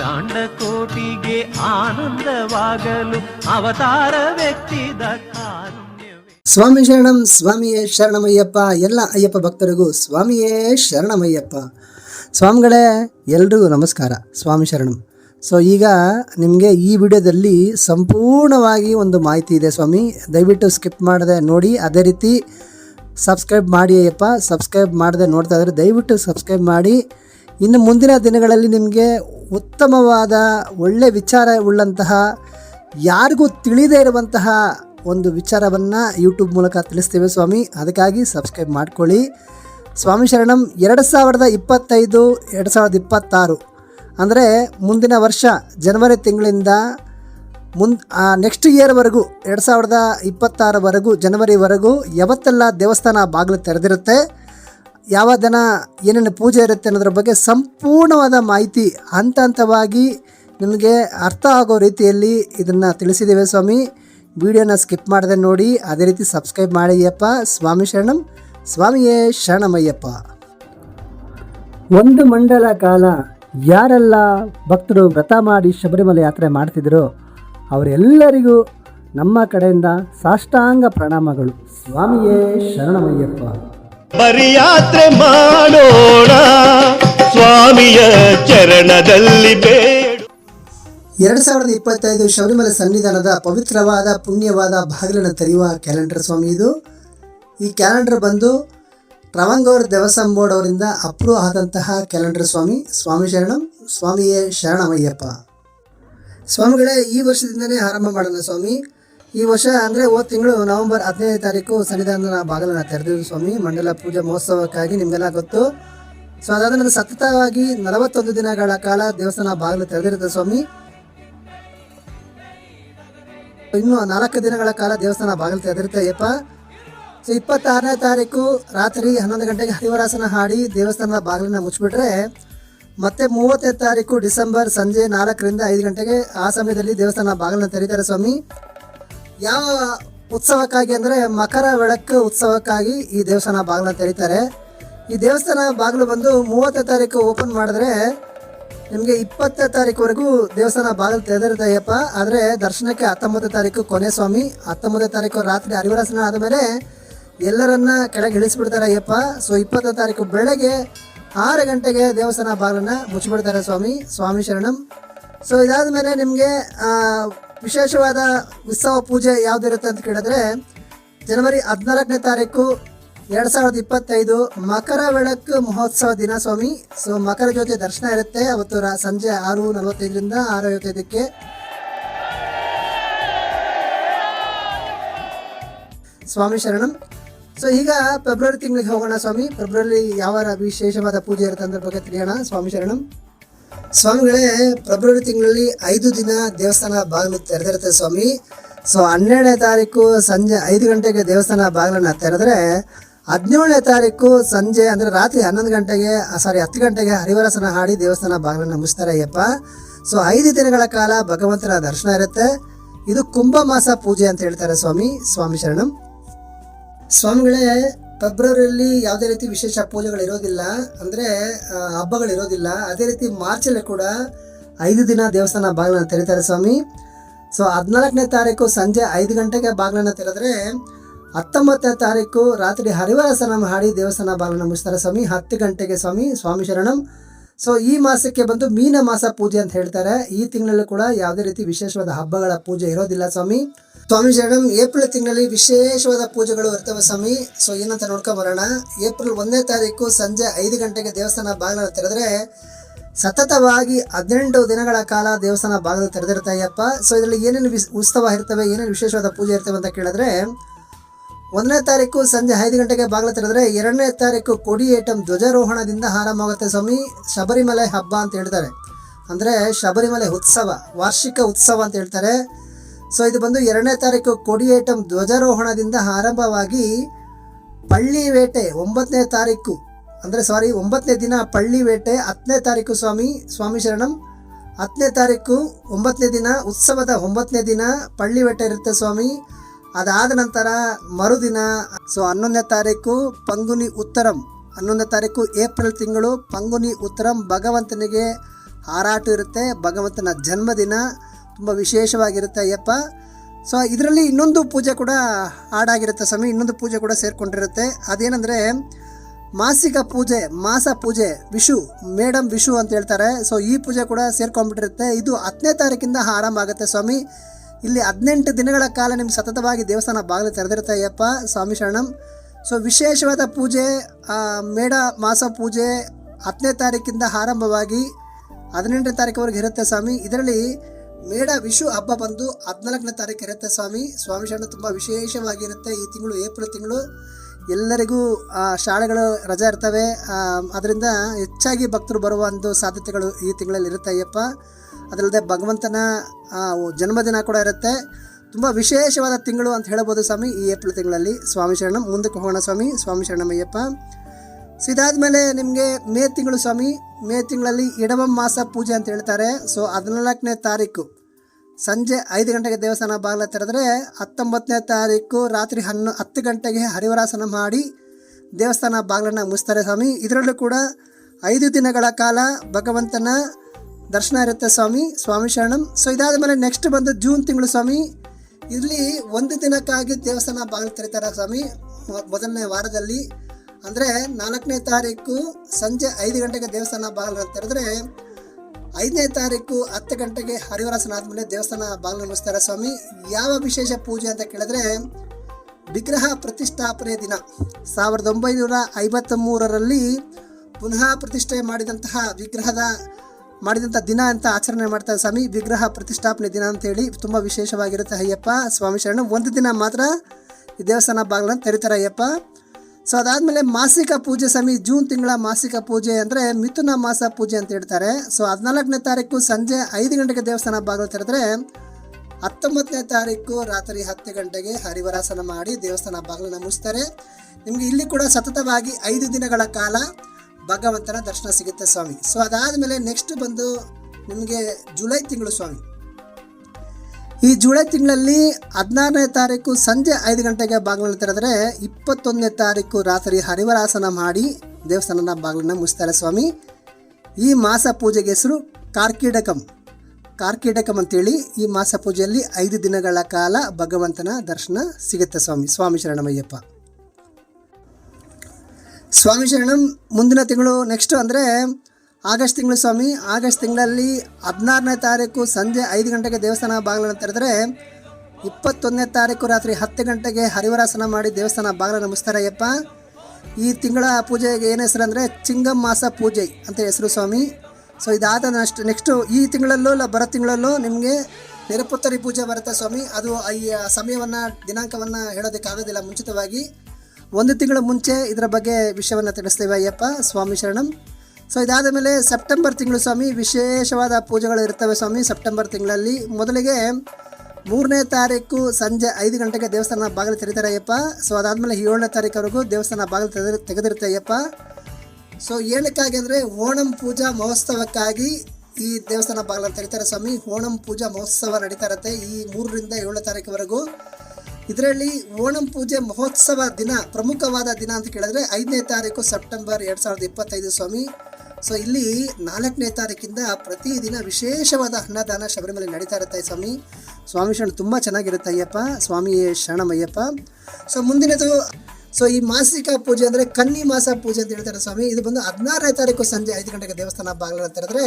ಅಖಿಲಾಂಡ ಕೋಟಿಗೆ ಆನಂದವಾಗಲು ಅವತಾರ ವ್ಯಕ್ತಿದ ಸ್ವಾಮಿ ಶರಣಂ, ಸ್ವಾಮಿಯೇ ಶರಣಮಯ್ಯಪ್ಪ. ಎಲ್ಲ ಅಯ್ಯಪ್ಪ ಭಕ್ತರಿಗೂ ಸ್ವಾಮಿಯೇ ಶರಣಮಯ್ಯಪ್ಪ. ಸ್ವಾಮಿಗಳೇ, ಎಲ್ರಿಗೂ ನಮಸ್ಕಾರ. ಸ್ವಾಮಿ ಶರಣಂ. ಸೊ ಈಗ ನಿಮಗೆ ಈ ವಿಡಿಯೋದಲ್ಲಿ ಸಂಪೂರ್ಣವಾಗಿ ಒಂದು ಮಾಹಿತಿ ಇದೆ ಸ್ವಾಮಿ. ದಯವಿಟ್ಟು ಸ್ಕಿಪ್ ಮಾಡದೆ ನೋಡಿ. ಅದೇ ರೀತಿ ಸಬ್ಸ್ಕ್ರೈಬ್ ಮಾಡಿ ಅಯ್ಯಪ್ಪ ಸಬ್ಸ್ಕ್ರೈಬ್ ಮಾಡದೆ ನೋಡ್ತಾ ಇದ್ರೆ ದಯವಿಟ್ಟು ಸಬ್ಸ್ಕ್ರೈಬ್ ಮಾಡಿ. ಇನ್ನು ಮುಂದಿನ ದಿನಗಳಲ್ಲಿ ನಿಮಗೆ ಉತ್ತಮವಾದ ಒಳ್ಳೆ ವಿಚಾರ ಉಳ್ಳಂತಹ, ಯಾರಿಗೂ ತಿಳಿದೇ ಇರುವಂತಹ ಒಂದು ವಿಚಾರವನ್ನು ಯೂಟ್ಯೂಬ್ ಮೂಲಕ ತಿಳಿಸ್ತೇವೆ ಸ್ವಾಮಿ. ಅದಕ್ಕಾಗಿ ಸಬ್ಸ್ಕ್ರೈಬ್ ಮಾಡ್ಕೊಳ್ಳಿ. ಸ್ವಾಮಿ ಶರಣಂ, ಎರಡು ಸಾವಿರದ ಇಪ್ಪತ್ತೈದು, ಎರಡು ಸಾವಿರದ ಇಪ್ಪತ್ತಾರು. ಅಂದರೆ ಮುಂದಿನ ವರ್ಷ, ಜನವರಿ ತಿಂಗಳಿಂದ ಮುನ್ ನೆಕ್ಸ್ಟ್ ಇಯರ್ವರೆಗೂ ಎರಡು ಸಾವಿರದ ಇಪ್ಪತ್ತಾರವರೆಗೂ ಜನವರಿವರೆಗೂ ಯಾವತ್ತೆಲ್ಲ ದೇವಸ್ಥಾನ ಬಾಗಿಲು ತೆರೆದಿರುತ್ತೆ ಯಾವ ದಿನ ಏನೇನು ಪೂಜೆ ಇರುತ್ತೆ ಅನ್ನೋದ್ರ ಬಗ್ಗೆ ಸಂಪೂರ್ಣವಾದ ಮಾಹಿತಿ ಹಂತ ಹಂತವಾಗಿ ನಿಮಗೆ ಅರ್ಥ ಆಗೋ ರೀತಿಯಲ್ಲಿ ಇದನ್ನು ತಿಳಿಸಿದ್ದೇವೆ ಸ್ವಾಮಿ. ವಿಡಿಯೋನ ಸ್ಕಿಪ್ ಮಾಡದೆ ನೋಡಿ, ಅದೇ ರೀತಿ ಸಬ್ಸ್ಕ್ರೈಬ್ ಮಾಡಿಯಪ್ಪ ಸ್ವಾಮಿ ಶರಣಂ, ಸ್ವಾಮಿಯೇ ಶರಣಮಯ್ಯಪ್ಪ. ಒಂದು ಮಂಡಲ ಕಾಲ ಯಾರೆಲ್ಲ ಭಕ್ತರು ವ್ರತ ಮಾಡಿ ಶಬರಿಮಲೆ ಯಾತ್ರೆ ಮಾಡ್ತಿದ್ರು ಅವರೆಲ್ಲರಿಗೂ ನಮ್ಮ ಕಡೆಯಿಂದ ಸಾಷ್ಟಾಂಗ ಪ್ರಣಾಮಗಳು. ಸ್ವಾಮಿಯೇ ಶರಣಮಯ್ಯಪ್ಪ. ಬರಿ ಯಾತ್ರೆ ಮಾಡೋಣ. ಸ್ವಾಮಿಯ ಚರಣದಲ್ಲಿ ಬೇಡು. ಎರಡು ಸಾವಿರದ ಇಪ್ಪತ್ತೈದು ಶಬರಿಮಲೆ ಸನ್ನಿಧಾನದ ಪವಿತ್ರವಾದ, ಪುಣ್ಯವಾದ ಬಾಗಿಲನ್ನು ತೆರೆಯುವ ಕ್ಯಾಲೆಂಡರ್ ಸ್ವಾಮಿ ಇದು. ಈ ಕ್ಯಾಲೆಂಡರ್ ಬಂದು ಟ್ರವಂಗೌರ್ ದೇವಸಂ ಬೋರ್ಡ್ ಅವರಿಂದ ಅಪ್ರೂವ್ ಆದಂತಹ ಕ್ಯಾಲೆಂಡರ್ ಸ್ವಾಮಿ. ಸ್ವಾಮಿ ಶರಣಂ, ಸ್ವಾಮಿಯೇ ಶರಣಮಯ್ಯಪ್ಪ. ಸ್ವಾಮಿಗಳೇ, ಈ ವರ್ಷದಿಂದಲೇ ಆರಂಭ ಮಾಡೋಣ ಸ್ವಾಮಿ. ಈ ವರ್ಷ ಅಂದರೆ ಹೋದ ತಿಂಗಳು ನವೆಂಬರ್ ಹದಿನೈದು ತಾರೀಕು ಸನ್ನಿಧಾನದ ಬಾಗಿಲನ್ನು ತೆರೆದಿದ್ದು ಸ್ವಾಮಿ. ಮಂಡಲ ಪೂಜಾ ಮಹೋತ್ಸವಕ್ಕಾಗಿ ನಿಮಗೆಲ್ಲ ಗೊತ್ತು. ಸೊ ಅದಾದ ನಂತರ ಸತತವಾಗಿ ನಲವತ್ತೊಂದು ದಿನಗಳ ಕಾಲ ದೇವಸ್ಥಾನ ಬಾಗಿಲು ತೆರೆದಿರುತ್ತೆ ಸ್ವಾಮಿ. ಇನ್ನು ನಾಲ್ಕು ದಿನಗಳ ಕಾಲ ದೇವಸ್ಥಾನ ಬಾಗಿಲು ತೆರೆದಿರುತ್ತೆ ಅಯ್ಯಪ್ಪ. ಸೊ ಇಪ್ಪತ್ತಾರನೇ ತಾರೀಕು ರಾತ್ರಿ ಹನ್ನೊಂದು ಗಂಟೆಗೆ ಹರಿವರಾಸನ ಹಾಡಿ ದೇವಸ್ಥಾನದ ಬಾಗಿಲನ್ನ ಮುಚ್ಚಿಬಿಟ್ರೆ ಮತ್ತೆ ಮೂವತ್ತನೇ ತಾರೀಕು ಡಿಸೆಂಬರ್ ಸಂಜೆ ನಾಲ್ಕರಿಂದ ಐದು ಗಂಟೆಗೆ ಆ ಸಮಯದಲ್ಲಿ ದೇವಸ್ಥಾನ ಬಾಗಿಲನ್ನ ತೆರೀತಾರೆ ಸ್ವಾಮಿ. ಯಾವ ಉತ್ಸವಕ್ಕಾಗಿ ಅಂದರೆ ಮಕರ ಬೆಳಕು ಉತ್ಸವಕ್ಕಾಗಿ ಈ ದೇವಸ್ಥಾನ ಬಾಗಿಲ ತೆರೀತಾರೆ. ಈ ದೇವಸ್ಥಾನ ಬಾಗಿಲು ಬಂದು ಮೂವತ್ತನೇ ತಾರೀಕು ಓಪನ್ ಮಾಡಿದ್ರೆ ನಿಮಗೆ ಇಪ್ಪತ್ತನೇ ತಾರೀಕುವರೆಗೂ ದೇವಸ್ಥಾನ ಬಾಗಿಲು ತೆರೆದಿರುತ್ತೆ ಅಯ್ಯಪ್ಪ. ಆದರೆ ದರ್ಶನಕ್ಕೆ ಹತ್ತೊಂಬತ್ತನೇ ತಾರೀಕು ಕೊನೆ ಸ್ವಾಮಿ, ಹತ್ತೊಂಬತ್ತನೇ ತಾರೀಕು ರಾತ್ರಿ ಹರಿವರಾಸನ ಆದಮೇಲೆ ಎಲ್ಲರನ್ನ ಕೆಳಗೆ ಇಳಿಸ್ಬಿಡ್ತಾರೆ ಅಯ್ಯಪ್ಪ. ಸೊ ಇಪ್ಪತ್ತನೇ ತಾರೀಕು ಬೆಳಗ್ಗೆ ಆರು ಗಂಟೆಗೆ ದೇವಸ್ಥಾನ ಬಾಗಿಲನ್ನು ಮುಚ್ಚಿಬಿಡ್ತಾರೆ ಸ್ವಾಮಿ ಸ್ವಾಮಿ ಶರಣಂ. ಸೊ ಇದಾದ ಮೇಲೆ ನಿಮಗೆ ವಿಶೇಷವಾದ ಉತ್ಸವ ಪೂಜೆ ಯಾವುದಿರುತ್ತೆ ಅಂತ ಕೇಳಿದ್ರೆ, ಜನವರಿ ಹದಿನಾಲ್ಕನೇ ತಾರೀಕು ಎರಡು ಸಾವಿರದ ಇಪ್ಪತ್ತೈದು ಮಕರ ಬೆಳಕು ಮಹೋತ್ಸವ ದಿನ ಸ್ವಾಮಿ. ಸೊ ಮಕರ ಜ್ಯೋತಿ ದರ್ಶನ ಇರುತ್ತೆ. ಅವತ್ತು ಸಂಜೆ ಆರು ನಲವತ್ತೈದರಿಂದ ಆರು ಐವತ್ತೈದಕ್ಕೆ. ಸ್ವಾಮಿ ಶರಣಂ. ಸೊ ಈಗ ಫೆಬ್ರವರಿ ತಿಂಗಳಿಗೆ ಹೋಗೋಣ ಸ್ವಾಮಿ. ಫೆಬ್ರವರಿ ಯಾವ ವಿಶೇಷವಾದ ಪೂಜೆ ಇರುತ್ತೆ ಅಂದ್ರ ಬಗ್ಗೆ ತಿಳಿಯೋಣ. ಸ್ವಾಮಿ ಶರಣಂ. ಸ್ವಾಮಿಗಳೇ, ಫೆಬ್ರವರಿ ತಿಂಗಳಲ್ಲಿ ಐದು ದಿನ ದೇವಸ್ಥಾನ ಬಾಗಿಲು ತೆರೆದಿರುತ್ತೆ ಸ್ವಾಮಿ. ಸೊ ಹನ್ನೆರಡನೇ ತಾರೀಕು ಸಂಜೆ ಐದು ಗಂಟೆಗೆ ದೇವಸ್ಥಾನ ಬಾಗಿಲನ್ನು ತೆರೆದ್ರೆ, ಹದಿನೇಳನೇ ತಾರೀಕು ಸಂಜೆ ಅಂದರೆ ರಾತ್ರಿ ಹನ್ನೊಂದು ಗಂಟೆಗೆ ಸಾರಿ ಹತ್ತು ಗಂಟೆಗೆ ಹರಿವರಸನ ಹಾಡಿ ದೇವಸ್ಥಾನ ಬಾಗಿಲನ್ನು ಮುಚ್ತಾರೆ ಅಯ್ಯಪ್ಪ. ಸೊ ಐದು ದಿನಗಳ ಕಾಲ ಭಗವಂತನ ದರ್ಶನ ಇರುತ್ತೆ. ಇದು ಕುಂಭ ಮಾಸ ಪೂಜೆ ಅಂತ ಹೇಳ್ತಾರೆ ಸ್ವಾಮಿ ಸ್ವಾಮಿ ಶರಣಂ. ಸ್ವಾಮಿಗಳೇ ಫೆಬ್ರವರಿಯಲ್ಲಿ ಯಾವುದೇ ರೀತಿ ವಿಶೇಷ ಪೂಜೆಗಳು ಇರೋದಿಲ್ಲ ಅಂದರೆ ಹಬ್ಬಗಳು ಇರೋದಿಲ್ಲ ಅದೇ ರೀತಿ ಮಾರ್ಚಲ್ಲಿ ಕೂಡ ಐದು ದಿನ ದೇವಸ್ಥಾನ ಬಾಗಿಲನ್ನು ತೆರೀತಾರೆ ಸ್ವಾಮಿ. ಸೊ, ಹದಿನಾಲ್ಕನೇ ತಾರೀಕು ಸಂಜೆ ಐದು ಗಂಟೆಗೆ ಬಾಗಿಲನ್ನು ತೆರೆದ್ರೆ, ಹತ್ತೊಂಬತ್ತನೇ ತಾರೀಕು ರಾತ್ರಿ ಹರಿವರಸನ ಹಾಡಿ ದೇವಸ್ಥಾನ ಬಾಗಿಲನ್ನು ಮುಗಿಸ್ತಾರೆ ಸ್ವಾಮಿ. ಹತ್ತು ಗಂಟೆಗೆ ಸ್ವಾಮಿ ಸ್ವಾಮಿ ಶರಣಂ. ಸೊ, ಈ ಮಾಸಕ್ಕೆ ಬಂದು ಮೀನ ಮಾಸ ಪೂಜೆ ಅಂತ ಹೇಳ್ತಾರೆ. ಈ ತಿಂಗಳಲ್ಲಿ ಕೂಡ ಯಾವುದೇ ರೀತಿ ವಿಶೇಷವಾದ ಹಬ್ಬಗಳ ಪೂಜೆ ಇರೋದಿಲ್ಲ ಸ್ವಾಮಿ. ಸ್ವಾಮಿ ಮೇಡಮ್, ಏಪ್ರಿಲ್ ತಿಂಗಳಲ್ಲಿ ವಿಶೇಷವಾದ ಪೂಜೆಗಳು ಇರ್ತವೆ ಸ್ವಾಮಿ. ಸೊ ಏನಂತ ನೋಡ್ಕೊ ಬರೋಣ. ಏಪ್ರಿಲ್ ಒಂದನೇ ತಾರೀಕು ಸಂಜೆ ಐದು ಗಂಟೆಗೆ ದೇವಸ್ಥಾನ ಬಾಗಿಲನ್ನು ತೆರೆದ್ರೆ ಸತತವಾಗಿ ಹದಿನೆಂಟು ದಿನಗಳ ಕಾಲ ದೇವಸ್ಥಾನ ಬಾಗಿಲು ತೆರೆದಿರ್ತಾಯಪ್ಪ ಸೊ ಇದರಲ್ಲಿ ಏನೇನು ಉತ್ಸವ ಇರ್ತವೆ, ಏನೇನು ವಿಶೇಷವಾದ ಪೂಜೆ ಇರ್ತವೆ ಅಂತ ಕೇಳಿದ್ರೆ ಒಂದನೇ ತಾರೀಕು ಸಂಜೆ ಐದು ಗಂಟೆಗೆ ಬಾಗಿಲು ತೆರೆದ್ರೆ ಎರಡನೇ ತಾರೀಕು ಕೊಡಿ ಏಟಂ ಧ್ವಜಾರೋಹಣದಿಂದ ಆರಂಭವಾಗುತ್ತೆ ಸ್ವಾಮಿ. ಶಬರಿಮಲೆ ಹಬ್ಬ ಅಂತ ಹೇಳ್ತಾರೆ. ಅಂದರೆ ಶಬರಿಮಲೆ ಉತ್ಸವ, ವಾರ್ಷಿಕ ಉತ್ಸವ ಅಂತ ಹೇಳ್ತಾರೆ. ಸೊ ಇದು ಬಂದು ಎರಡನೇ ತಾರೀಕು ಕೊಡಿಯೇಟಂ ಧ್ವಜಾರೋಹಣದಿಂದ ಆರಂಭವಾಗಿ ಪಳ್ಳಿ ವೇಟೆ ಒಂಬತ್ತನೇ ತಾರೀಕು, ಅಂದರೆ ಸಾರಿ ಒಂಬತ್ತನೇ ದಿನ ಪಳ್ಳಿ ವೇಟೆ, ಹತ್ತನೇ ತಾರೀಕು ಸ್ವಾಮಿ ಸ್ವಾಮಿ ಶರಣಂ. ಹತ್ತನೇ ತಾರೀಕು, ಒಂಬತ್ತನೇ ದಿನ, ಉತ್ಸವದ ಒಂಬತ್ತನೇ ದಿನ ಪಳ್ಳಿ ವೇಟೆ ಇರುತ್ತೆ ಸ್ವಾಮಿ. ಅದಾದ ನಂತರ ಮರುದಿನ ಸೊ ಹನ್ನೊಂದನೇ ತಾರೀಕು ಪಂಗುನಿ ಉತ್ತರಂ, ಹನ್ನೊಂದನೇ ತಾರೀಕು ಏಪ್ರಿಲ್ ತಿಂಗಳು ಪಂಗುನಿ ಉತ್ತರಂ ಭಗವಂತನಿಗೆ ಹಾರಾಟ ಇರುತ್ತೆ. ಭಗವಂತನ ಜನ್ಮದಿನ ತುಂಬ ವಿಶೇಷವಾಗಿರುತ್ತೆ ಅಯ್ಯಪ್ಪ. ಸೊ ಇದರಲ್ಲಿ ಇನ್ನೊಂದು ಪೂಜೆ ಕೂಡ ಹಾಡಾಗಿರುತ್ತೆ ಸ್ವಾಮಿ, ಇನ್ನೊಂದು ಪೂಜೆ ಕೂಡ ಸೇರಿಕೊಂಡಿರುತ್ತೆ. ಅದೇನೆಂದರೆ, ಮಾಸಿಕ ಪೂಜೆ, ಮಾಸ ಪೂಜೆ ವಿಷು ಮೇಡಮ್ ವಿಷು ಅಂತ ಹೇಳ್ತಾರೆ. ಸೊ ಈ ಪೂಜೆ ಕೂಡ ಸೇರ್ಕೊಂಡ್ಬಿಟ್ಟಿರುತ್ತೆ. ಇದು ಹತ್ತನೇ ತಾರೀಕಿಂದ ಆರಂಭ ಆಗುತ್ತೆ ಸ್ವಾಮಿ. ಇಲ್ಲಿ ಹದಿನೆಂಟು ದಿನಗಳ ಕಾಲ ನಿಮ್ಗೆ ಸತತವಾಗಿ ದೇವಸ್ಥಾನ ಬಾಗಿಲು ತೆರೆದಿರುತ್ತೆ ಅಯ್ಯಪ್ಪ, ಸ್ವಾಮಿ ಶರಣಂ. ಸೊ ವಿಶೇಷವಾದ ಪೂಜೆ ಮೇಡ, ಮಾಸ ಪೂಜೆ ಹತ್ತನೇ ತಾರೀಕಿಂದ ಆರಂಭವಾಗಿ ಹದಿನೆಂಟನೇ ತಾರೀಕುವರೆಗೆ ಇರುತ್ತೆ ಸ್ವಾಮಿ. ಇದರಲ್ಲಿ ಮೇಡ, ವಿಶು ಹಬ್ಬ ಬಂದು ಹದಿನಾಲ್ಕನೇ ತಾರೀಕು ಇರುತ್ತೆ ಸ್ವಾಮಿ. ಸ್ವಾಮಿ ಶರಣ ತುಂಬ ವಿಶೇಷವಾಗಿರುತ್ತೆ ಈ ತಿಂಗಳು ಏಪ್ರಿಲ್ ತಿಂಗಳು. ಎಲ್ಲರಿಗೂ ಶಾಲೆಗಳು ರಜೆ ಇರ್ತವೆ. ಅದರಿಂದ ಹೆಚ್ಚಾಗಿ ಭಕ್ತರು ಬರುವ ಒಂದು ಸಾಧ್ಯತೆಗಳು ಈ ತಿಂಗಳಲ್ಲಿ ಇರುತ್ತೆ ಅಯ್ಯಪ್ಪ. ಅದಲ್ಲದೆ ಭಗವಂತನ ಜನ್ಮದಿನ ಕೂಡ ಇರುತ್ತೆ. ತುಂಬ ವಿಶೇಷವಾದ ತಿಂಗಳು ಅಂತ ಹೇಳ್ಬೋದು ಸ್ವಾಮಿ ಈ ಏಪ್ರಿಲ್ ತಿಂಗಳಲ್ಲಿ. ಸ್ವಾಮಿ ಶರಣಂ ಮುಂದಕ್ಕೆ ಹೋಗೋಣ ಸ್ವಾಮಿ. ಸ್ವಾಮಿ ಶರಣಮಯ್ಯಪ್ಪ ಸೊ ಇದಾದಮೇಲೆ ನಿಮಗೆ ಮೇ ತಿಂಗಳು ಸ್ವಾಮಿ, ಮೇ ತಿಂಗಳಲ್ಲಿ ಎಡವ ಮಾಸ ಪೂಜೆ ಅಂತ ಹೇಳ್ತಾರೆ. ಸೊ ಹದಿನಾಲ್ಕನೇ ತಾರೀಕು ಸಂಜೆ ಐದು ಗಂಟೆಗೆ ದೇವಸ್ಥಾನ ಬಾಗಿಲ ತೆರೆದ್ರೆ ಹತ್ತೊಂಬತ್ತನೇ ತಾರೀಕು ರಾತ್ರಿ ಹನ್ನು, ಹತ್ತು ಗಂಟೆಗೆ ಹರಿವರಾಸನ ಮಾಡಿ ದೇವಸ್ಥಾನ ಬಾಗಿಲನ್ನು ಮುಗಿಸ್ತಾರೆ ಸ್ವಾಮಿ. ಇದರಲ್ಲೂ ಕೂಡ ಐದು ದಿನಗಳ ಕಾಲ ಭಗವಂತನ ದರ್ಶನ ಇರುತ್ತೆ ಸ್ವಾಮಿ ಸ್ವಾಮಿ ಶರಣಂ. ಸೊ ಇದಾದ ಮೇಲೆ ನೆಕ್ಸ್ಟ್ ಬಂದು ಜೂನ್ ತಿಂಗಳು ಸ್ವಾಮಿ. ಇಲ್ಲಿ ಒಂದು ದಿನಕ್ಕಾಗಿ ದೇವಸ್ಥಾನ ಬಾಗಿಲು ತೆರೀತಾರೆ ಸ್ವಾಮಿ. ಮೊದಲನೇ ವಾರದಲ್ಲಿ ಅಂದರೆ ನಾಲ್ಕನೇ ತಾರೀಕು ಸಂಜೆ ಐದು ಗಂಟೆಗೆ ದೇವಸ್ಥಾನ ಬಾಗಿಲು ತೆರೆದ್ರೆ ಐದನೇ ತಾರೀಕು ಹತ್ತು ಗಂಟೆಗೆ ಹರಿವರಾಸನ ಆದಮೇಲೆ ದೇವಸ್ಥಾನ ಬಾಗಿಲು ಮುಗಿಸ್ತಾರೆ ಸ್ವಾಮಿ. ಯಾವ ವಿಶೇಷ ಪೂಜೆ ಅಂತ ಕೇಳಿದ್ರೆ, ವಿಗ್ರಹ ಪ್ರತಿಷ್ಠಾಪನೆ ದಿನ ಸಾವಿರದ ಒಂಬೈನೂರ ಐವತ್ತ ಮೂರರಲ್ಲಿ ಪುನಃ ಪ್ರತಿಷ್ಠೆ ಮಾಡಿದಂತಹ ವಿಗ್ರಹದ ಮಾಡಿದಂಥ ದಿನ ಅಂತ ಆಚರಣೆ ಮಾಡ್ತಾರೆ ಸ್ವಾಮಿ. ವಿಗ್ರಹ ಪ್ರತಿಷ್ಠಾಪನೆ ದಿನ ಅಂತೇಳಿ ತುಂಬ ವಿಶೇಷವಾಗಿರುತ್ತೆ ಅಯ್ಯಪ್ಪ ಸ್ವಾಮಿ ಶರಣ. ಒಂದು ದಿನ ಮಾತ್ರ ಈ ದೇವಸ್ಥಾನ ಬಾಗಿಲನ್ನು ತೆರೀತಾರೆ ಅಯ್ಯಪ್ಪ. ಸೊ ಅದಾದಮೇಲೆ ಮಾಸಿಕ ಪೂಜೆ ಸ್ವಾಮಿ ಜೂನ್ ತಿಂಗಳ ಮಾಸಿಕ ಪೂಜೆ ಅಂದರೆ ಮಿಥುನ ಮಾಸ ಪೂಜೆ ಅಂತ ಹೇಳ್ತಾರೆ. ಸೊ ಹದಿನಾಲ್ಕನೇ ತಾರೀಕು ಸಂಜೆ ಐದು ಗಂಟೆಗೆ ದೇವಸ್ಥಾನ ಬಾಗಿಲು ತೆರೆದ್ರೆ ಹತ್ತೊಂಬತ್ತನೇ ತಾರೀಕು ರಾತ್ರಿ ಹತ್ತು ಗಂಟೆಗೆ ಹರಿವರಾಸನ ಮಾಡಿ ದೇವಸ್ಥಾನ ಬಾಗಿಲನ್ನು ಮುಚ್ತಾರೆ. ನಿಮಗೆ ಇಲ್ಲಿ ಕೂಡ ಸತತವಾಗಿ ಐದು ದಿನಗಳ ಕಾಲ ಭಗವಂತನ ದರ್ಶನ ಸಿಗುತ್ತೆ ಸ್ವಾಮಿ. ಸೊ ಅದಾದಮೇಲೆ ನೆಕ್ಸ್ಟ್ ಬಂದು ನಿಮಗೆ ಜುಲೈ ತಿಂಗಳು ಸ್ವಾಮಿ. ಈ ಜುಲೈ ತಿಂಗಳಲ್ಲಿ ಹದಿನಾರನೇ ತಾರೀಕು ಸಂಜೆ ಐದು ಗಂಟೆಗೆ ಬಾಗಿಲನ್ನು ತೆರೆದರೆ ಇಪ್ಪತ್ತೊಂದನೇ ತಾರೀಕು ರಾತ್ರಿ ಹರಿವರಾಸನ ಮಾಡಿ ದೇವಸ್ಥಾನದ ಬಾಗಿಲನ್ನು ಮುಚ್ತಾರೆ ಸ್ವಾಮಿ. ಈ ಮಾಸ ಪೂಜೆಗೆ ಹೆಸರು ಕಾರ್ಕಿಡಕಂ ಕಾರ್ಕಿಡಕಂ ಅಂತೇಳಿ ಈ ಮಾಸ ಪೂಜೆಯಲ್ಲಿ ಐದು ದಿನಗಳ ಕಾಲ ಭಗವಂತನ ದರ್ಶನ ಸಿಗುತ್ತೆ ಸ್ವಾಮಿ. ಸ್ವಾಮಿ ಶರಣಮಯ್ಯಪ್ಪ. ಸ್ವಾಮಿ ಶರಣಂ, ಮುಂದಿನ ತಿಂಗಳು ನೆಕ್ಸ್ಟ್ ಅಂದರೆ ಆಗಸ್ಟ್ ತಿಂಗಳು ಸ್ವಾಮಿ, ಆಗಸ್ಟ್ ತಿಂಗಳಲ್ಲಿ ಹದಿನಾರನೇ ತಾರೀಕು ಸಂಜೆ ಐದು ಗಂಟೆಗೆ ದೇವಸ್ಥಾನ ಬಾಗಿಲನ್ನು ತೆರೆದರೆ ಇಪ್ಪತ್ತೊಂದನೇ ತಾರೀಕು ರಾತ್ರಿ ಹತ್ತು ಗಂಟೆಗೆ ಹರಿವರಾಸನ ಮಾಡಿ ದೇವಸ್ಥಾನ ಬಾಗಿಲನ್ನು ಮುಚ್ತಾರೆ. ಅಯ್ಯಪ್ಪ, ಈ ತಿಂಗಳ ಪೂಜೆಗೆ ಏನು ಹೆಸರು ಅಂದರೆ ಚಿಂಗಮ್ಮಾಸ ಮಾಸ ಪೂಜೆ ಅಂತ ಹೆಸರು ಸ್ವಾಮಿ. ಸೊ ಇದಾದ ನೆಕ್ಸ್ಟ್ ನೆಕ್ಸ್ಟು ಈ ತಿಂಗಳಲ್ಲೂ ಇಲ್ಲ ಬರೋ ತಿಂಗಳಲ್ಲೂ ನಿಮಗೆ ನಿರಪುತ್ತರಿ ಪೂಜೆ ಬರುತ್ತೆ ಸ್ವಾಮಿ. ಅದು ಈ ಸಮಯವನ್ನು, ದಿನಾಂಕವನ್ನು ಹೇಳೋದಕ್ಕಾಗೋದಿಲ್ಲ ಮುಂಚಿತವಾಗಿ. ಒಂದು ತಿಂಗಳ ಮುಂಚೆ ಇದರ ಬಗ್ಗೆ ವಿಷಯವನ್ನು ತಿಳಿಸ್ತೇವೆ. ಅಯ್ಯಪ್ಪ, ಸ್ವಾಮಿ ಶರಣಂ. ಸೊ ಇದಾದ ಮೇಲೆ ಸೆಪ್ಟೆಂಬರ್ ತಿಂಗಳು ಸ್ವಾಮಿ, ವಿಶೇಷವಾದ ಪೂಜೆಗಳು ಇರ್ತವೆ ಸ್ವಾಮಿ ಸೆಪ್ಟೆಂಬರ್ ತಿಂಗಳಲ್ಲಿ. ಮೊದಲಿಗೆ ಮೂರನೇ ತಾರೀಕು ಸಂಜೆ ಐದು ಗಂಟೆಗೆ ದೇವಸ್ಥಾನ ಬಾಗಿಲು ತೆರೀತಾರೆ ಅಯ್ಯಪ್ಪ. ಸೊ ಅದಾದಮೇಲೆ ಏಳನೇ ತಾರೀಕವರೆಗೂ ದೇವಸ್ಥಾನ ಬಾಗಿಲು ತೆಗೆದ ತೆಗೆದಿರುತ್ತೆ ಅಯ್ಯಪ್ಪ. ಸೊ ಏನಕ್ಕಾಗಿ ಅಂದರೆ ಓಣಂ ಪೂಜಾ ಮಹೋತ್ಸವಕ್ಕಾಗಿ ಈ ದೇವಸ್ಥಾನ ಬಾಗಿಲನ್ನು ತೆರೀತಾರೆ ಸ್ವಾಮಿ. ಓಣಂ ಪೂಜಾ ಮಹೋತ್ಸವ ನಡೀತಾ ಇರುತ್ತೆ ಈ ಮೂರರಿಂದ ಏಳನೇ ತಾರೀಕುವರೆಗೂ. ಇದರಲ್ಲಿ ಓಣಂ ಪೂಜೆ ಮಹೋತ್ಸವ ದಿನ ಪ್ರಮುಖವಾದ ದಿನ ಅಂತ ಕೇಳಿದ್ರೆ ಐದನೇ ತಾರೀಕು ಸೆಪ್ಟೆಂಬರ್ ಎರಡು ಸಾವಿರದ ಇಪ್ಪತ್ತೈದು ಸ್ವಾಮಿ. ಸೊ ಇಲ್ಲಿ ನಾಲ್ಕನೇ ತಾರೀಕಿಂದ ಪ್ರತಿದಿನ ವಿಶೇಷವಾದ ಅನ್ನದಾನ ಶಬರಿಮಲೆ ನಡೀತಾ ಇರುತ್ತೆ ಸ್ವಾಮಿ. ಸ್ವಾಮಿ ಶರಣ ತುಂಬ ಚೆನ್ನಾಗಿರುತ್ತೆ ಅಯ್ಯಪ್ಪ. ಸ್ವಾಮಿ ಶರಣಮಯ್ಯಪ್ಪ. ಸೊ ಮುಂದಿನದು ಸೊ ಈ ಮಾಸಿಕ ಪೂಜೆ ಅಂದರೆ ಕನ್ನಿ ಮಾಸ ಪೂಜೆ ಅಂತ ಹೇಳ್ತಾರೆ ಸ್ವಾಮಿ. ಇದು ಬಂದು ಹದಿನಾರನೇ ತಾರೀಕು ಸಂಜೆ ಐದು ಗಂಟೆಗೆ ದೇವಸ್ಥಾನ ಬಾಗಿಲು ಅಂತ ಹೇಳಿದ್ರೆ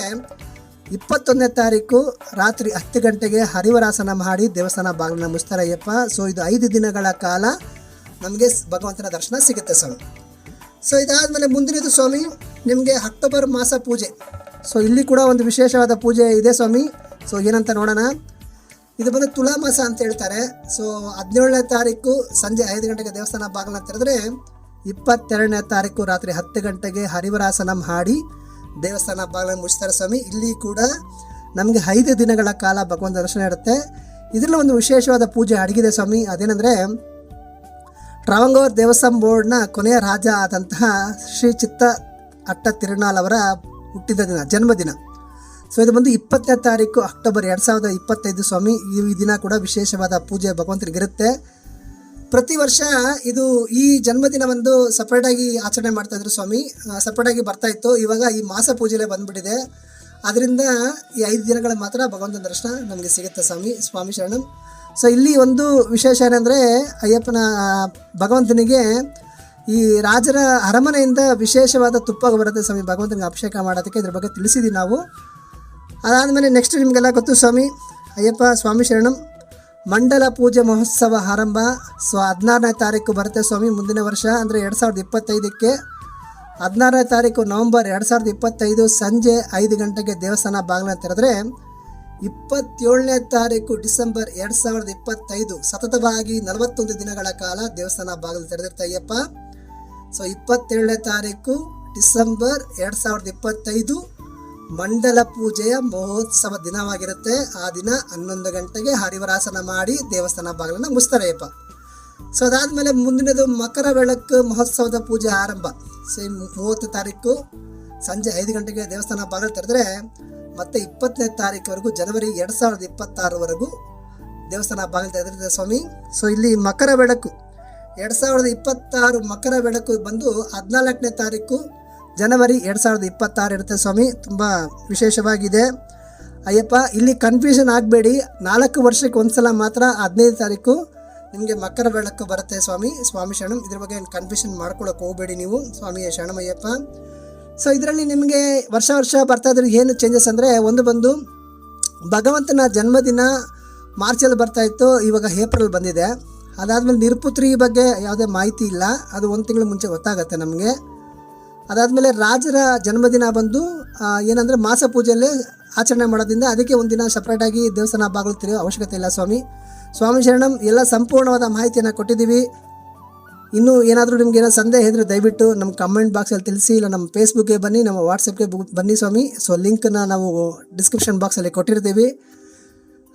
ಇಪ್ಪತ್ತೊಂದನೇ ತಾರೀಕು ರಾತ್ರಿ ಹತ್ತು ಗಂಟೆಗೆ ಹರಿವರಾಸನ ಮಾಡಿ ದೇವಸ್ಥಾನ ಬಾಗಿಲನ್ನ ಮುಚ್ತಾರೆ ಅಯ್ಯಪ್ಪ. ಸೊ ಇದು ಐದು ದಿನಗಳ ಕಾಲ ನಮಗೆ ಭಗವಂತನ ದರ್ಶನ ಸಿಗುತ್ತೆ ಸ್ವಾಮಿ. ಸೊ ಇದಾದಮೇಲೆ ಮುಂದಿನದು ಸ್ವಾಮಿ ನಿಮಗೆ ಅಕ್ಟೋಬರ್ ಮಾಸ ಪೂಜೆ. ಸೊ ಇಲ್ಲಿ ಕೂಡ ಒಂದು ವಿಶೇಷವಾದ ಪೂಜೆ ಇದೆ ಸ್ವಾಮಿ. ಸೊ ಏನಂತ ನೋಡೋಣ. ಇದು ಬಂದು ತುಲಾ ಮಾಸ ಅಂತ ಹೇಳ್ತಾರೆ. ಸೊ ಹದಿನೇಳನೇ ತಾರೀಕು ಸಂಜೆ ಐದು ಗಂಟೆಗೆ ದೇವಸ್ಥಾನ ಬಾಗಿಲು ಅಂತ ಹೇಳಿದ್ರೆ ಇಪ್ಪತ್ತೆರಡನೇ ತಾರೀಕು ರಾತ್ರಿ ಹತ್ತು ಗಂಟೆಗೆ ಹರಿವರಾಸನ ಹಾಡಿ ದೇವಸ್ಥಾನ ಬಾಗಿಲನ್ನು ಮುಚ್ತಾರೆ ಸ್ವಾಮಿ. ಇಲ್ಲಿ ಕೂಡ ನಮಗೆ ಐದು ದಿನಗಳ ಕಾಲ ಭಗವಂತ ದರ್ಶನ ಇರುತ್ತೆ ಇದರಲ್ಲಿ ಒಂದು ವಿಶೇಷವಾದ ಪೂಜೆ ಅಡಗಿದೆ ಸ್ವಾಮಿ. ಅದೇನೆಂದರೆ ಟ್ರಾವಂಗೋರ್ ದೇವಸ್ಥಾನ ಬೋರ್ಡ್ನ ಕೊನೆಯ ರಾಜ ಆದಂತಹ ಶ್ರೀ ಚಿತ್ತ ಅಟ್ಟ ತಿರುನಾಳ್ ಅವರ ಹುಟ್ಟಿದ ದಿನ, ಜನ್ಮದಿನ. ಸೊ ಇದು ಬಂದು ಇಪ್ಪತ್ತನೇ ತಾರೀಕು ಅಕ್ಟೋಬರ್ ಎರಡು ಸಾವಿರದ ಇಪ್ಪತ್ತೈದು ಸ್ವಾಮಿ, ಈ ದಿನ ಕೂಡ ವಿಶೇಷವಾದ ಪೂಜೆ ಭಗವಂತನಿಗಿರುತ್ತೆ ಪ್ರತಿ ವರ್ಷ ಇದು ಈ ಜನ್ಮದಿನ ಒಂದು ಸಪ್ರೇಟಾಗಿ ಆಚರಣೆ ಮಾಡ್ತಾ ಇದ್ರು ಸ್ವಾಮಿ. ಸಪ್ರೇಟಾಗಿ ಬರ್ತಾ ಇತ್ತು. ಇವಾಗ ಈ ಮಾಸ ಪೂಜೆಲೆ ಬಂದ್ಬಿಟ್ಟಿದೆ. ಅದರಿಂದ ಈ ಐದು ದಿನಗಳ ಮಾತ್ರ ಭಗವಂತನ ದರ್ಶನ ನಮಗೆ ಸಿಗುತ್ತೆ ಸ್ವಾಮಿ ಸ್ವಾಮಿ ಶರಣಂ. ಸೊ ಇಲ್ಲಿ ಒಂದು ವಿಶೇಷ ಏನಂದರೆ, ಅಯ್ಯಪ್ಪನ ಭಗವಂತನಿಗೆ ಈ ರಾಜರ ಅರಮನೆಯಿಂದ ವಿಶೇಷವಾದ ತುಪ್ಪ ಬರುತ್ತೆ ಸ್ವಾಮಿ ಭಗವಂತನಿಗೆ ಅಭಿಷೇಕ ಮಾಡೋದಕ್ಕೆ ಇದ್ರ ಬಗ್ಗೆ ತಿಳಿಸಿದ್ದೀವಿ ನಾವು. ಅದಾದಮೇಲೆ ನೆಕ್ಸ್ಟ್ ನಿಮಗೆಲ್ಲ ಗೊತ್ತು ಸ್ವಾಮಿ, ಅಯ್ಯಪ್ಪ ಸ್ವಾಮಿ ಶರಣಂ. ಮಂಡಲ ಪೂಜೆ ಮಹೋತ್ಸವ ಆರಂಭ. ಸೊ ಹದಿನಾರನೇ ತಾರೀಕು ಬರುತ್ತೆ ಸ್ವಾಮಿ ಮುಂದಿನ ವರ್ಷ ಅಂದರೆ ಎರಡು ಸಾವಿರದ ಇಪ್ಪತ್ತೈದಕ್ಕೆ. ಹದಿನಾರನೇ ತಾರೀಕು ನವಂಬರ್ ಎರಡು ಸಾವಿರದ ಇಪ್ಪತ್ತೈದು ಸಂಜೆ ಐದು ಗಂಟೆಗೆ ದೇವಸ್ಥಾನ ಬಾಗಿಲನ್ನ ತೆರೆದ್ರೆ ಇಪ್ಪತ್ತೇಳನೇ ತಾರೀಕು ಡಿಸೆಂಬರ್ ಎರಡು ಸಾವಿರದ ಇಪ್ಪತ್ತೈದು ಸತತವಾಗಿ ನಲವತ್ತೊಂದು ದಿನಗಳ ಕಾಲ ದೇವಸ್ಥಾನ ಬಾಗಿಲು ತೆರೆದಿರ್ತಾ ಅಯ್ಯಪ್ಪ. ಸೊ ಇಪ್ಪತ್ತೇಳನೇ ತಾರೀಕು ಡಿಸೆಂಬರ್ ಎರಡು ಸಾವಿರದ ಇಪ್ಪತ್ತೈದು ಮಂಡಲ ಪೂಜೆಯ ಮಹೋತ್ಸವ ದಿನವಾಗಿರುತ್ತೆ. ಆ ದಿನ ಹನ್ನೊಂದು ಗಂಟೆಗೆ ಹರಿವರಾಸನ ಮಾಡಿ ದೇವಸ್ಥಾನ ಬಾಗಿಲನ್ನು ಮುಚ್ತಾರೆ ಅಯ್ಯಪ್ಪ. ಸೊ ಅದಾದಮೇಲೆ ಮುಂದಿನದು ಮಕರ ಬೆಳಕು ಮಹೋತ್ಸವದ ಪೂಜೆ ಆರಂಭ. ಸೊ ಮೂವತ್ತು ತಾರೀಕು ಸಂಜೆ ಐದು ಗಂಟೆಗೆ ದೇವಸ್ಥಾನ ಬಾಗಿಲು ತೆರೆದ್ರೆ ಮತ್ತೆ ಇಪ್ಪತ್ತನೇ ತಾರೀಕುವರೆಗೂ ಜನವರಿ ಎರಡು ಸಾವಿರದ ಇಪ್ಪತ್ತಾರವರೆಗೂ ದೇವಸ್ಥಾನ ಬಾಗಿಲು ತೆರೆದಿದೆ ಸ್ವಾಮಿ. ಸೊ ಇಲ್ಲಿ ಮಕರ ಬೆಳಕು ಎರಡು ಸಾವಿರದ ಇಪ್ಪತ್ತಾರು ಮಕರ ಬೆಳಕು ಬಂದು ಹದಿನಾಲ್ಕನೇ ತಾರೀಕು ಜನವರಿ ಎರಡು ಸಾವಿರದ ಇಪ್ಪತ್ತಾರು ಇರುತ್ತೆ ಸ್ವಾಮಿ. ತುಂಬ ವಿಶೇಷವಾಗಿದೆ. ಅಯ್ಯಪ್ಪ, ಇಲ್ಲಿ ಕನ್ಫ್ಯೂಷನ್ ಆಗಬೇಡಿ. ನಾಲ್ಕು ವರ್ಷಕ್ಕೆ ಒಂದ್ಸಲ ಮಾತ್ರ ಹದಿನೈದು ತಾರೀಕು ನಿಮಗೆ ಮಕರ ಬೆಳಕು ಬರುತ್ತೆ ಸ್ವಾಮಿ. ಸ್ವಾಮಿ ಶರಣಂ, ಇದ್ರ ಬಗ್ಗೆ ಕನ್ಫ್ಯೂಷನ್ ಮಾಡ್ಕೊಳಕ್ಕೆ ಹೋಗಬೇಡಿ ನೀವು ಸ್ವಾಮಿ ಶರಣಮಯ್ಯಪ್ಪ. ಸೊ ಇದರಲ್ಲಿ ನಿಮಗೆ ವರ್ಷ ವರ್ಷ ಬರ್ತಾ ಇದ್ರೆ ಏನು ಚೇಂಜಸ್ ಅಂದರೆ ಒಂದು ಬಂದು ಭಗವಂತನ ಜನ್ಮದಿನ ಮಾರ್ಚಲ್ಲಿ ಬರ್ತಾ ಇತ್ತು. ಇವಾಗ ಏಪ್ರಿಲ್ ಬಂದಿದೆ. ಅದಾದಮೇಲೆ ನಿರುಪುತ್ರಿ ಬಗ್ಗೆ ಯಾವುದೇ ಮಾಹಿತಿ ಇಲ್ಲ. ಅದು ಒಂದು ತಿಂಗಳ ಮುಂಚೆ ಗೊತ್ತಾಗುತ್ತೆ ನಮಗೆ. ಅದಾದಮೇಲೆ ರಾಜರ ಜನ್ಮದಿನ ಬಂದು ಏನಂದರೆ ಮಾಸ ಪೂಜೆಯಲ್ಲಿ ಆಚರಣೆ ಮಾಡೋದ್ರಿಂದ ಅದಕ್ಕೆ ಒಂದಿನ ಸಪ್ರೇಟಾಗಿ ದೇವಸ್ಥಾನ ಹಬ್ಬಗಳು ತೆರೆಯೋ ಅವಶ್ಯಕತೆ ಇಲ್ಲ ಸ್ವಾಮಿ. ಸ್ವಾಮಿ ಶರಣಂ, ಎಲ್ಲ ಸಂಪೂರ್ಣವಾದ ಮಾಹಿತಿಯನ್ನು ಕೊಟ್ಟಿದ್ದೀವಿ. ಇನ್ನೂ ಏನಾದರೂ ನಿಮ್ಗೆ ಏನೋ ಸಂದೇಹ ಇದ್ದರೆ ದಯವಿಟ್ಟು ನಮ್ಮ ಕಮೆಂಟ್ ಬಾಕ್ಸಲ್ಲಿ ತಿಳಿಸಿ, ಇಲ್ಲ ನಮ್ಮ ಫೇಸ್ಬುಕ್ಗೆ ಬನ್ನಿ, ನಮ್ಮ ವಾಟ್ಸಪ್ಗೆ ಬನ್ನಿ ಸ್ವಾಮಿ. ಸೊ ಲಿಂಕನ್ನು ನಾವು ಡಿಸ್ಕ್ರಿಪ್ಷನ್ ಬಾಕ್ಸಲ್ಲಿ ಕೊಟ್ಟಿರ್ತೀವಿ.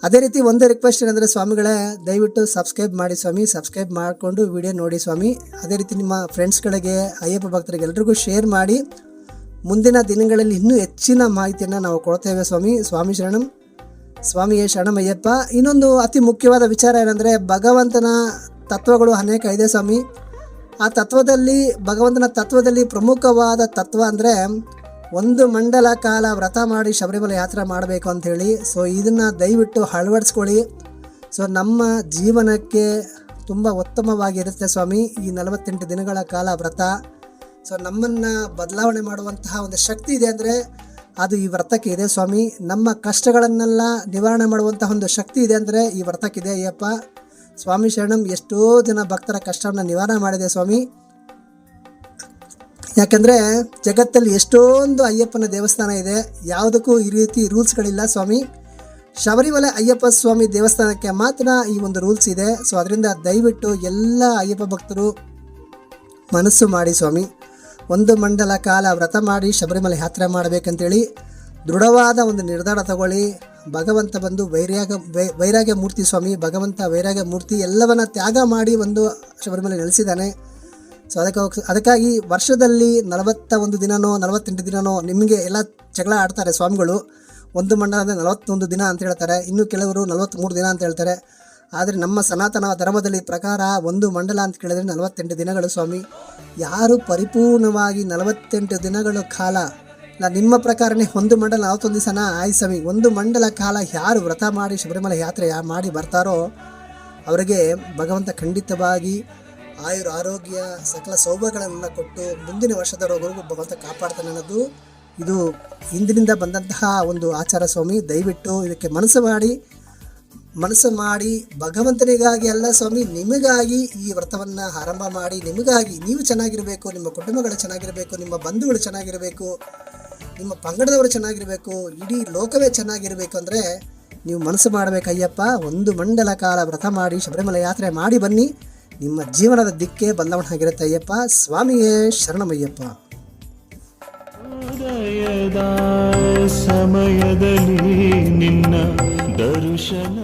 ಅದೇ ರೀತಿ ಒಂದೇ ರಿಕ್ವೆಸ್ಟ್ ಏನಂದರೆ ಸ್ವಾಮಿಗಳೇ, ದಯವಿಟ್ಟು ಸಬ್ಸ್ಕ್ರೈಬ್ ಮಾಡಿ ಸ್ವಾಮಿ ಸಬ್ಸ್ಕ್ರೈಬ್ ಮಾಡಿಕೊಂಡು ವಿಡಿಯೋ ನೋಡಿ ಸ್ವಾಮಿ. ಅದೇ ರೀತಿ ನಿಮ್ಮ ಫ್ರೆಂಡ್ಸ್ಗಳಿಗೆ ಅಯ್ಯಪ್ಪ ಭಕ್ತರಿಗೆ ಎಲ್ರಿಗೂ ಶೇರ್ ಮಾಡಿ. ಮುಂದಿನ ದಿನಗಳಲ್ಲಿ ಇನ್ನೂ ಹೆಚ್ಚಿನ ಮಾಹಿತಿಯನ್ನು ನಾವು ಕೊಡ್ತೇವೆ ಸ್ವಾಮಿ. ಸ್ವಾಮಿ ಶರಣಂ. ಸ್ವಾಮಿಯೇ ಶರಣಮಯ್ಯಪ್ಪ ಇನ್ನೊಂದು ಅತಿ ಮುಖ್ಯವಾದ ವಿಚಾರ ಏನಂದರೆ, ಭಗವಂತನ ತತ್ವಗಳು ಅನೇಕ ಇದೆ ಸ್ವಾಮಿ. ಆ ತತ್ವದಲ್ಲಿ, ಭಗವಂತನ ತತ್ವದಲ್ಲಿ ಪ್ರಮುಖವಾದ ತತ್ವ ಅಂದರೆ ಒಂದು ಮಂಡಲ ಕಾಲ ವ್ರತ ಮಾಡಿ ಶಬರಿಮಲೆ ಯಾತ್ರೆ ಮಾಡಬೇಕು ಅಂಥೇಳಿ ಸೊ ಇದನ್ನು ದಯವಿಟ್ಟು ಅಳವಡಿಸ್ಕೊಳ್ಳಿ. ಸೊ ನಮ್ಮ ಜೀವನಕ್ಕೆ ತುಂಬ ಉತ್ತಮವಾಗಿರುತ್ತೆ ಸ್ವಾಮಿ, ಈ ನಲವತ್ತೆಂಟು ದಿನಗಳ ಕಾಲ ವ್ರತ. ಸೊ ನಮ್ಮನ್ನು ಬದಲಾವಣೆ ಮಾಡುವಂತಹ ಒಂದು ಶಕ್ತಿ ಇದೆ ಅಂದರೆ ಅದು ಈ ವ್ರತಕ್ಕೆ ಇದೆ ಸ್ವಾಮಿ. ನಮ್ಮ ಕಷ್ಟಗಳನ್ನೆಲ್ಲ ನಿವಾರಣೆ ಮಾಡುವಂತಹ ಒಂದು ಶಕ್ತಿ ಇದೆ ಅಂದರೆ ಈ ವ್ರತಕ್ಕಿದೆ ಅಯ್ಯಪ್ಪ ಸ್ವಾಮಿ ಶರಣಂ, ಎಷ್ಟೋ ಜನ ಭಕ್ತರ ಕಷ್ಟವನ್ನು ನಿವಾರಣೆ ಮಾಡಿದೆ ಸ್ವಾಮಿ. ಯಾಕಂದರೆ ಜಗತ್ತಲ್ಲಿ ಎಷ್ಟೊಂದು ಅಯ್ಯಪ್ಪನ ದೇವಸ್ಥಾನ ಇದೆ, ಯಾವುದಕ್ಕೂ ಈ ರೀತಿ ರೂಲ್ಸ್ಗಳಿಲ್ಲ ಸ್ವಾಮಿ. ಶಬರಿಮಲೆ ಅಯ್ಯಪ್ಪ ಸ್ವಾಮಿ ದೇವಸ್ಥಾನಕ್ಕೆ ಮಾತ್ರ ಈ ಒಂದು ರೂಲ್ಸ್ ಇದೆ. ಸೊ ಅದರಿಂದ ದಯವಿಟ್ಟು ಎಲ್ಲ ಅಯ್ಯಪ್ಪ ಭಕ್ತರು ಮನಸ್ಸು ಮಾಡಿ ಸ್ವಾಮಿ. ಒಂದು ಮಂಡಲ ಕಾಲ ವ್ರತ ಮಾಡಿ ಶಬರಿಮಲೆ ಯಾತ್ರೆ ಮಾಡಬೇಕಂತೇಳಿ ದೃಢವಾದ ಒಂದು ನಿರ್ಧಾರ ತಗೊಳ್ಳಿ. ಭಗವಂತ ಬಂದು ವೈರಾಗ ವೈರಾಗ್ಯ ಮೂರ್ತಿ ಸ್ವಾಮಿ, ಭಗವಂತ ವೈರಾಗ್ಯ ಮೂರ್ತಿ ಎಲ್ಲವನ್ನ ತ್ಯಾಗ ಮಾಡಿ ಒಂದು ಶಬರಿಮಲೆ ನೆಲೆಸಿದ್ದಾನೆ. ಸೊ ಅದಕ್ಕೆ ಅದಕ್ಕಾಗಿ ವರ್ಷದಲ್ಲಿ ನಲವತ್ತ ಒಂದು ದಿನನೋ, ನಲವತ್ತೆಂಟು ದಿನನೋ ನಿಮಗೆ ಎಲ್ಲ ಜಗಳ ಆಡ್ತಾರೆ ಸ್ವಾಮಿಗಳು. ಒಂದು ಮಂಡಲ ಅಂದರೆ ನಲವತ್ತೊಂದು ದಿನ ಅಂತ ಹೇಳ್ತಾರೆ. ಇನ್ನು ಕೆಲವರು ನಲವತ್ತ್ಮೂರು ದಿನ ಅಂತ ಹೇಳ್ತಾರೆ. ಆದರೆ ನಮ್ಮ ಸನಾತನ ಧರ್ಮದಲ್ಲಿ ಪ್ರಕಾರ ಒಂದು ಮಂಡಲ ಅಂತ ಕೇಳಿದ್ರೆ ನಲವತ್ತೆಂಟು ದಿನಗಳು ಸ್ವಾಮಿ. ಯಾರು ಪರಿಪೂರ್ಣವಾಗಿ ನಲವತ್ತೆಂಟು ದಿನಗಳ ಕಾಲ ನಿಮ್ಮ ಪ್ರಕಾರನೇ ಒಂದು ಮಂಡಲ ನಲವತ್ತೊಂದು ದಿವಸನ, ಆಯ್ ಸ್ವಾಮಿ, ಒಂದು ಮಂಡಲ ಕಾಲ ಯಾರು ವ್ರತ ಮಾಡಿ ಶಬರಿಮಲೆ ಯಾತ್ರೆ ಮಾಡಿ ಬರ್ತಾರೋ, ಅವರಿಗೆ ಭಗವಂತ ಖಂಡಿತವಾಗಿ ಆಯುರ್ ಆರೋಗ್ಯ ಸಕಲ ಸೌಭಾಗ್ಯಗಳನ್ನ ಕೊಟ್ಟು ಮುಂದಿನ ವರ್ಷದವರೆಗೂ ಭಗವಂತ ಕಾಪಾಡ್ತಾನೆ ಅನ್ನೋದು ಇದು ಹಿಂದಿನಿಂದ ಬಂದಂತಹ ಒಂದು ಆಚಾರ ಸ್ವಾಮಿ. ದಯವಿಟ್ಟು ಇದಕ್ಕೆ ಮನಸ್ಸು ಮಾಡಿ ಮನಸ್ಸು ಮಾಡಿ, ಭಗವಂತನಿಗಾಗಿ ಅಲ್ಲ ಸ್ವಾಮಿ, ನಿಮಗಾಗಿ ಈ ವ್ರತವನ್ನು ಆರಂಭ ಮಾಡಿ, ನಿಮಗಾಗಿ ನೀವು ಚೆನ್ನಾಗಿರಬೇಕು, ನಿಮ್ಮ ಕುಟುಂಬಗಳು ಚೆನ್ನಾಗಿರಬೇಕು, ನಿಮ್ಮ ಬಂಧುಗಳು ಚೆನ್ನಾಗಿರಬೇಕು, ನಿಮ್ಮ ಪಂಗಡದವರು ಚೆನ್ನಾಗಿರಬೇಕು, ಇಡೀ ಲೋಕವೇ ಚೆನ್ನಾಗಿರಬೇಕು ಅಂದರೆ ನೀವು ಮನಸ್ಸು ಮಾಡಬೇಕಯ್ಯಪ್ಪ ಒಂದು ಮಂಡಲ ಕಾಲ ವ್ರತ ಮಾಡಿ, ಶಬರಿಮಲೆ ಯಾತ್ರೆ ಮಾಡಿ ಬನ್ನಿ. ನಿಮ್ಮ ಜೀವನದ ದಿಕ್ಕೇ ಬದಲಾವಣೆ ಆಗಿರುತ್ತೆ ಅಯ್ಯಪ್ಪ ಸ್ವಾಮಿಯೇ ಶರಣಮಯ್ಯಪ್ಪ. ಸಮಯದಲ್ಲಿ ನಿನ್ನ ದರ್ಶನ